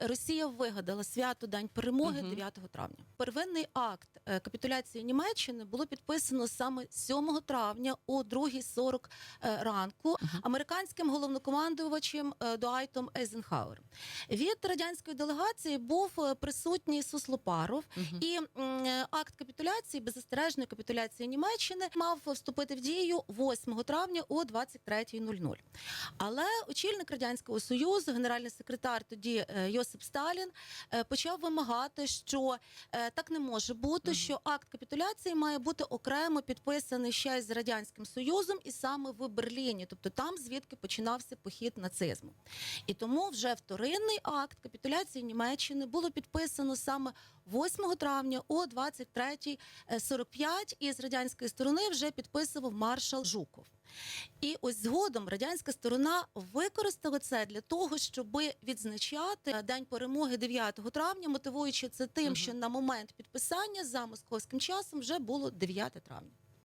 Росія вигадала свято День перемоги 9 травня. Первинний акт е, капітуляції Німеччини було підписано саме 7 травня о 2.40 е, ранку американським головнокомандувачем е, Дуайтом Ейзенхауером. Від радянської делегації був присутній Суслопаров, і акт капітуляції, беззастережної капітуляції Німеччини, мав вступити в дію 8 травня о 23.00. Але очільник радянського союзу, генеральний секретар тоді е, Йосип Сталін, е, почав вимагати, що е, так не може бути, що акт капітуляції має бути окремо підписаний ще з радянським союзом, і саме в Берліні, тобто там звідки починався похід нацизму. І тому вже вторинний акт капітуляції Німеччини було підписано саме 8 травня о 23.45 і з радянської сторони вже підписував маршал Жуков. І ось згодом радянська сторона використала це для того, щоб відзначати день перемоги 9 травня, мотивуючи це тим, угу. що на момент підписання за московським часом вже було 9 травня.